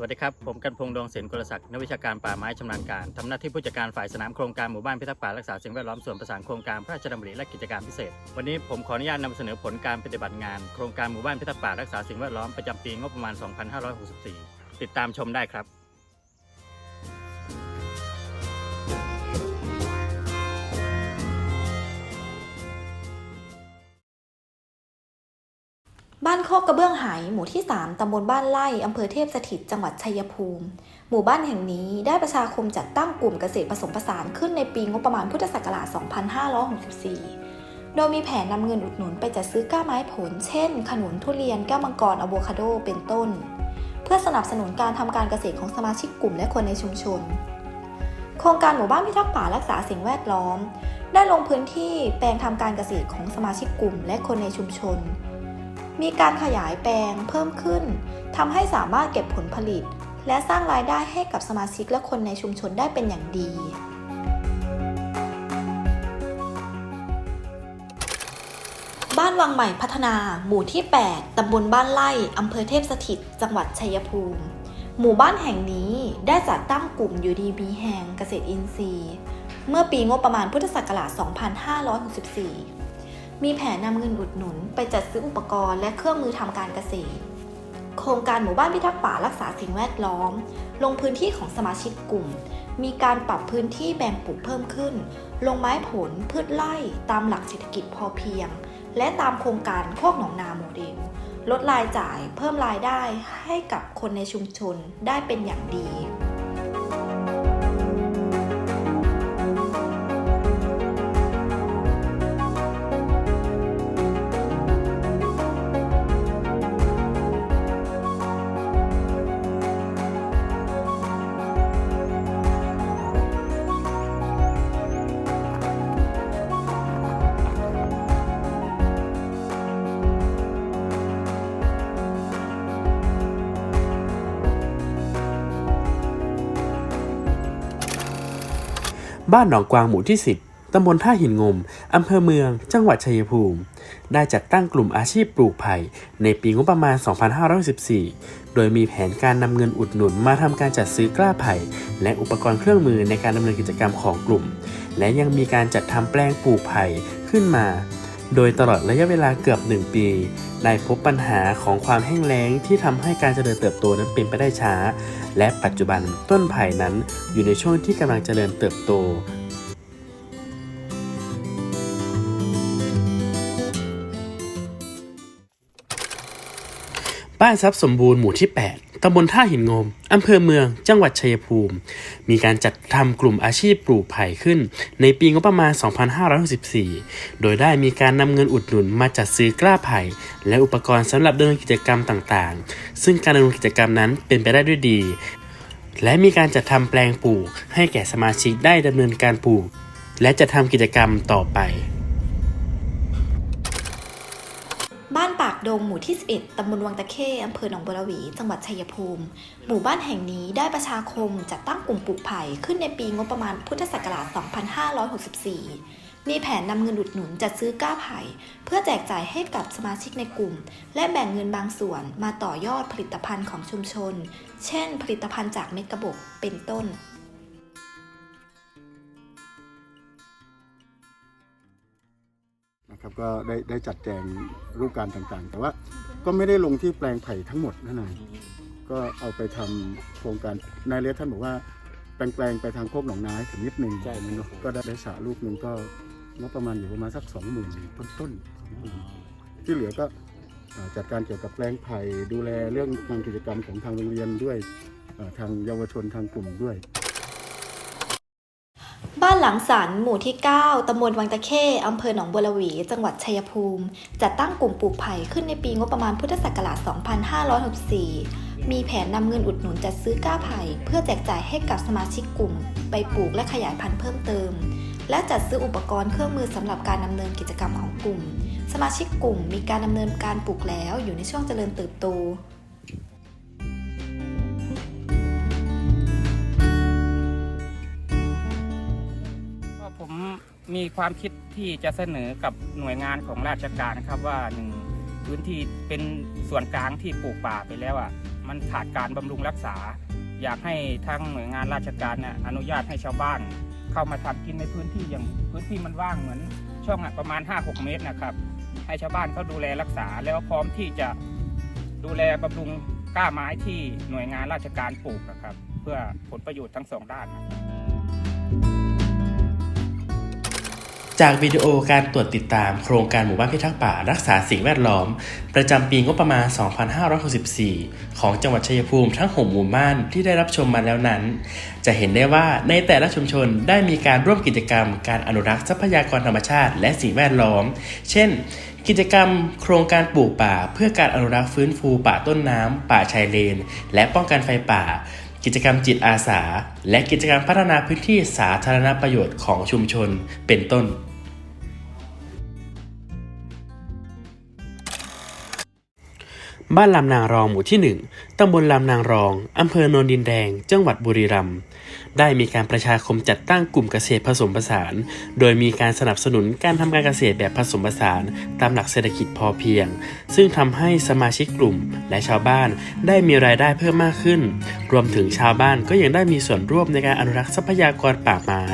สวัสดีครับ ผมกันพงษ์ดวงเสนกุลศักดิ์นักวิชาการป่าไม้ชำนาญการทำหน้าที่ผู้จัดการฝ่ายสนามโครงการหมู่บ้านพิทักษ์ป่ารักษาสิ่งแวดล้อมส่วนประสานโครงการพระราชดำริและกิจการพิเศษ วันนี้ผมขออนุญาตนำเสนอผลการปฏิบัติงานโครงการหมู่บ้านพิทักษ์ป่ารักษาสิ่งแวดล้อมประจำปีงบประมาณ 2564 ติดตามชมได้ครับ บ้านโคกกระเบื้องหายหมู่ที่ 3 ตำบลบ้านไร่อำเภอเทพสถิต จังหวัดชัยภูมิ หมู่บ้านแห่งนี้ได้ประชาคมจัดตั้งกลุ่มเกษตรผสมผสานขึ้นในปีงบประมาณพุทธศักราช 2564 โดยมีแผนนำเงินอุดหนุนไปจัดซื้อก้าไม้ผล เช่น ขนุนทุเรียน แก้วมังกรอะโวคาโด เป็นต้น เพื่อสนับสนุนการทำการเกษตรของสมาชิกกลุ่มและคนในชุมชน โครงการหมู่บ้านพิทักษ์ป่ารักษาสิ่งแวดล้อม ได้ลงพื้นที่แปลงทำการเกษตรของสมาชิกกลุ่มและคนในชุมชน มีการขยายแปลงเพิ่มขึ้นทำให้สามารถเก็บผลผลิต และสร้างรายได้ให้กับสมาชิกและคนในชุมชนได้เป็นอย่างดี บ้านวังใหม่พัฒนา หมู่ที่ 8 ตำบลบ้านไร่อำเภอเทพสถิต จังหวัดชัยภูมิ หมู่บ้านแห่งนี้ได้จัดตั้งกลุ่มยูดีบีแห่งเกษตรอินทรีย์ เมื่อปีงบประมาณพุทธศักราช 2564 มีแผนนำเงินอุดหนุนไปจัดซื้ออุปกรณ์และเครื่องมือทำการเกษตร โครงการหมู่บ้านพิทักษ์ป่ารักษาสิ่งแวดล้อม ลงพื้นที่ของสมาชิกกลุ่ม มีการปรับพื้นที่แบ่งปลูกเพิ่มขึ้น ลงไม้ผลพืชไร่ตามหลักเศรษฐกิจพอเพียง และตามโครงการโคกหนองนาโมเดล ลดรายจ่ายเพิ่มรายได้ให้กับคนในชุมชนได้เป็นอย่างดี บ้านหนองกวางหมู่ที่ 10 ตำบลท่าหินงม อำเภอเมือง จังหวัดชัยภูมิ ได้จัดตั้งกลุ่มอาชีพปลูกไผ่ในปีงบประมาณ 2514 โดยมีแผนการนำเงินอุดหนุนมาทำการจัดซื้อกล้าไผ่ และอุปกรณ์เครื่องมือในการดำเนินกิจกรรมของกลุ่ม และยังมีการจัดทำแปลงปลูกไผ่ขึ้นมา โดยตลอดระยะเวลาเกือบ 1 ปีได้พบปัญหาของความแห้งแล้งที่ทำให้การเจริญเติบโตนั้นเป็นไปได้ช้า และปัจจุบันต้นไผ่นั้นอยู่ในช่วงที่กำลังเจริญเติบโต บ้านทรัพย์สมบูรณ์หมู่ที่ 8 ตำบลท่าหินงม อำเภอเมือง จังหวัดชัยภูมิ มีการจัดทำกลุ่มอาชีพปลูกไผ่ขึ้น ในปีงบประมาณ 2564 โดยได้มีการนำเงินอุดหนุนมาจัดซื้อกล้าไผ่ และอุปกรณ์สำหรับดำเนินกิจกรรมต่างๆ ซึ่งการดำเนินกิจกรรมนั้นเป็นไปได้ด้วยดี และมีการจัดทำแปลงปลูก ให้แก่สมาชิกได้ดำเนินการปลูก และจะทำกิจกรรมต่อไป บ้านปาก ดงหมู่ที่ 11 ตำบลวังตะเข้อำเภอหนองบัวระวี จังหวัดชัยภูมิ หมู่บ้านแห่งนี้ได้ประชาคมจัดตั้งกลุ่มปลูกไผ่ขึ้นในปีงบประมาณพุทธศักราช 2564 มีแผนนำเงินอุดหนุนจัดซื้อก้าไผ่ เพื่อแจกจ่ายให้กับสมาชิกในกลุ่ม และแบ่งเงินบางส่วนมาต่อยอดผลิตภัณฑ์ของชุมชน เช่น ผลิตภัณฑ์จากเม็ดกระบอกเป็นต้น นะครับก็ได้ได้จัดแจงรูปการต่างๆ แต่ว่าก็ไม่ได้ลงที่แปลงไผ่ทั้งหมดนั่นเองก็เอาไปทำโครงการนายเลียท่านบอกว่าแปลงๆไปทางโคกหนองนาถึงนิดนึงใช่ครับเนอะก็ได้ได้สระลูกหนึ่งก็งบประมาณอยู่ประมาณสักสองหมื่นต้นๆที่เหลือก็อ่าจัดการเกี่ยวกับแปลงไผ่ดูแลเรื่องงานกิจกรรมของทางโรงเรียนด้วยอ่าทางเยาวชนทางกลุ่มด้วย บ้านหลังสันหมู่ที่ 9 ตำบลวังตะเข้อำเภอหนองบัวระวี จังหวัดชัยภูมิ จัดตั้งกลุ่มปลูกไผ่ขึ้นในปีงบประมาณพุทธศักราช 2564 มีแผนนำเงินอุดหนุนจัดซื้อก้าไผ่ เพื่อแจกจ่ายให้กับสมาชิกกลุ่ม ไปปลูกและขยายพันธุ์เพิ่มเติม และจัดซื้ออุปกรณ์เครื่องมือสำหรับการดำเนินกิจกรรมของกลุ่ม สมาชิกกลุ่มมีการดำเนินการปลูกแล้วอยู่ในช่วงเจริญเติบโต ผมมีความคิดที่จะเสนอกับหน่วยงานของราชการครับว่าหนึ่งพื้นที่เป็นส่วนกลางที่ปลูกป่าไปแล้วอะมันขาดการบำรุงรักษา อยากให้ทางหน่วยงานราชการเนี่ยอนุญาตให้ชาวบ้าน เข้ามาทำกินในพื้นที่อย่างพื้นที่มันว่างเหมือนช่องอะประมาณ 5-6 เมตรนะครับ ให้ชาวบ้านเขาดูแลรักษาแล้วพร้อมที่จะดูแลบำรุงกล้าไม้ที่หน่วยงานราชการปลูกนะครับ เพื่อผลประโยชน์ทั้งสองด้านนะครับ จากวิดีโอการตรวจติดตามโครงการหมู่บ้านพิทักษ์ป่า รักษาสิ่งแวดล้อม ประจำปีงบประมาณ 2564 ของจังหวัดชัยภูมิทั้ง 6 หมู่บ้านที่ได้รับชมมาแล้วนั้น จะเห็นได้ว่าในแต่ละชุมชนได้มีการร่วมกิจกรรม การอนุรักษ์ทรัพยากรธรรมชาติ และสิ่งแวดล้อม เช่น กิจกรรม โครงการปลูกป่า เพื่อการอนุรักษ์ฟื้นฟูป่าต้นน้ำป่าชายเลน และป้องกันไฟป่ากิจกรรมจิตอาสา และกิจกรรมพัฒนาพื้นที่สาธารณประโยชน์ของชุมชน เป็นต้น บ้านลำนางรองหมู่ที่ 1 ตำบลลำนางรอง อำเภอโนนดินแดง จังหวัดบุรีรัมย์ ได้มีการประชาคมจัดตั้งกลุ่มเกษตรผสมผสาน โดยมีการสนับสนุนการทำการเกษตรแบบผสมผสาน ตามหลักเศรษฐกิจพอเพียง ซึ่งทำให้สมาชิกกลุ่มและชาวบ้านได้มีรายได้เพิ่มมากขึ้น รวมถึงชาวบ้านก็ยังได้มีส่วนร่วมในการอนุรักษ์ทรัพยากรป่าไม้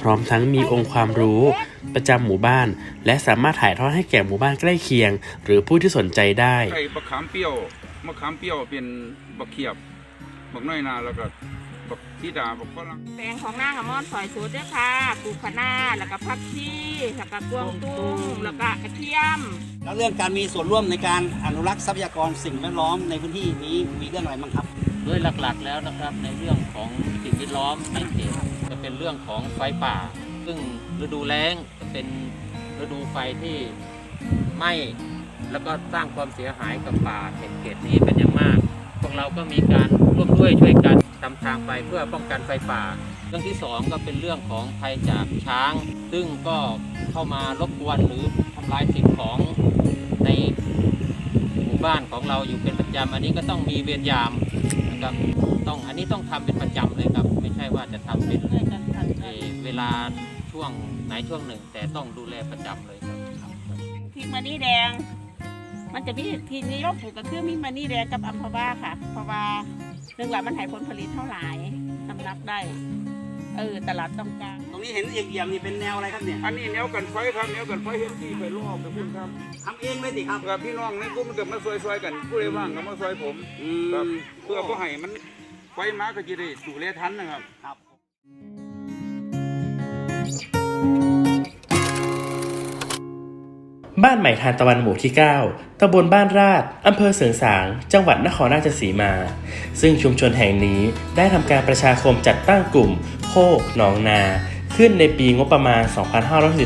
พร้อมทั้งมีองค์ความรู้ ประจำหมู่บ้าน และสามารถถ่ายทอดให้แก่หมู่บ้านใกล้เคียง หรือผู้ที่สนใจได้ใส่บักขามเปรี้ยวมะขามเปรี้ยวเป็นบักเขียบบักน้อยนาแล้วก็บักที่ดาบักฝรั่งแปลงของนางอมอนสอยสูตรด้วยค่ะปลูกคะน้าแล้วก็ผักชีแล้วก็กวางตุ้งแล้วก็กระเทียม แล้วเรื่องการมีส่วนร่วมในการอนุรักษ์ทรัพยากรสิ่งแวดล้อมในพื้นที่นี้มีเรื่องอะไรบ้างครับโดยหลักๆแล้วนะครับในเรื่องของสิ่งแวดล้อมในเขตจะเป็นเรื่องของไฟป่า ซึ่งฤดูแล้งเป็นฤดูไฟที่ไหม้แล้วก็สร้างความเสียหายกับป่าเขตเขตนี้เป็นอย่างมาก พวกเราก็มีการร่วมด้วยช่วยกันทำทางไปเพื่อป้องกันไฟป่า เรื่องที่สองก็เป็นเรื่องของภัยจากช้าง ซึ่งก็เข้ามารบกวนหรือทำลายสิ่งของในหมู่บ้านของเราอยู่เป็นประจำอันนี้ก็ต้องมีเวรยามนะครับต้องอันนี้ต้องทำเป็นประจำเลยครับ ช่ว่าจะทำเป็นเอ่อเวลาช่วงไหนช่วงหนึ่ง แต่ต้องดูแลประจำเลยครับครับ พริกมันนี่แดง มันจะมีที่นิยมปลูกก็คือมีมันนี่แดงกับอัมพวาค่ะเพราะว่าเรื่องหลักมันให้ผลผลิตเท่าไหร่น้ำหนักได้ เออตลาดต้องการ ตรงนี้เห็นเอี่ยมๆนี่เป็นแนวอะไรครับเนี่ยอันนี้แนวกันไฟครับแนวกันไฟเฮ็ดที่ไปรอบกับคุณครับทำเองเลยสิครับกับพี่น้องในกลุ่มก็มาซอยๆกันผู้ใดว่างก็มาซอยผมอืครับมเพื่อบ่ให้มัน ไฟมาก็จะได้ดูแลทันนะครับครับบ้านใหม่ทานตะวันหมู่ที่ 9 ตำบลบ้านราดอำเภอเสริงสาง จังหวัดนครราชสีมา ซึ่งชุมชนแห่งนี้ได้ทำการประชาคมจัดตั้งกลุ่ม โคกหนองนา ขึ้นในปีงบประมาณ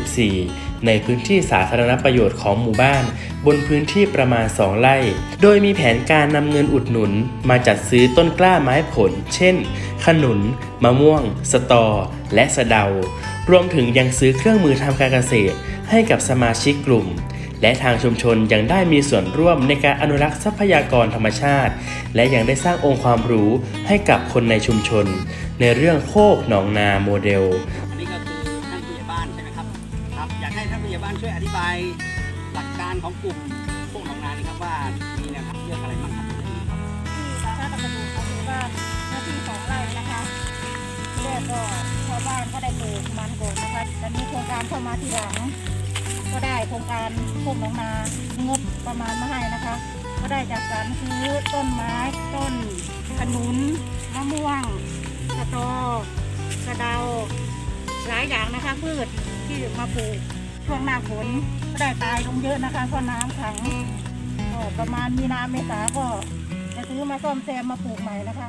2514 ในพื้นที่สาธารณประโยชน์ของหมู่บ้าน บนพื้นที่ประมาณ 2 ไร่ โดยมีแผนการนำเงินอุดหนุนมาจัดซื้อต้นกล้าไม้ผล เช่น ขนุน มะม่วง สตอ และสะเดา รวมถึงยังซื้อเครื่องมือทำการเกษตร ให้กับสมาชิกกลุ่ม และทางชุมชนยังได้มีส่วนร่วมในการอนุรักษ์ทรัพยากรธรรมชาติ และยังได้สร้างองค์ความรู้ให้กับคนในชุมชน ในเรื่องโคกหนองนาโมเดล อันนี้ก็คือท่านผู้ใหญ่บ้านใช่ไหมครับ ครับ อยากให้ท่านผู้ใหญ่บ้านช่วยอธิบายารของกลุ่มพวกหนองนานี่ครับว่ามีแนวทางเรื่องอะไรบ้างครับที่สาธารณประโยชน์ก็คือว่าหน้าที่ของไร่นะคะที่แรกก็ชาวบ้านก็ได้ปลูกมันโกนนะคะแต่มีโครงการเข้ามาทีหลัง ก็ได้โครงการพวกหนองนางบประมาณมาให้นะคะ ก็ได้จัดสรรซื้อต้นไม้ต้นขนุนมะม่วงสะตอกระเดาหลายอย่างนะคะพืชที่มาปลูก ช่วงหน้าฝนก็ได้ตายลงเยอะนะคะเพราะน้ำขังก็ประมาณมีนาเมษาก็จะซื้อมาซ่อมแซมมาปลูกใหม่นะคะ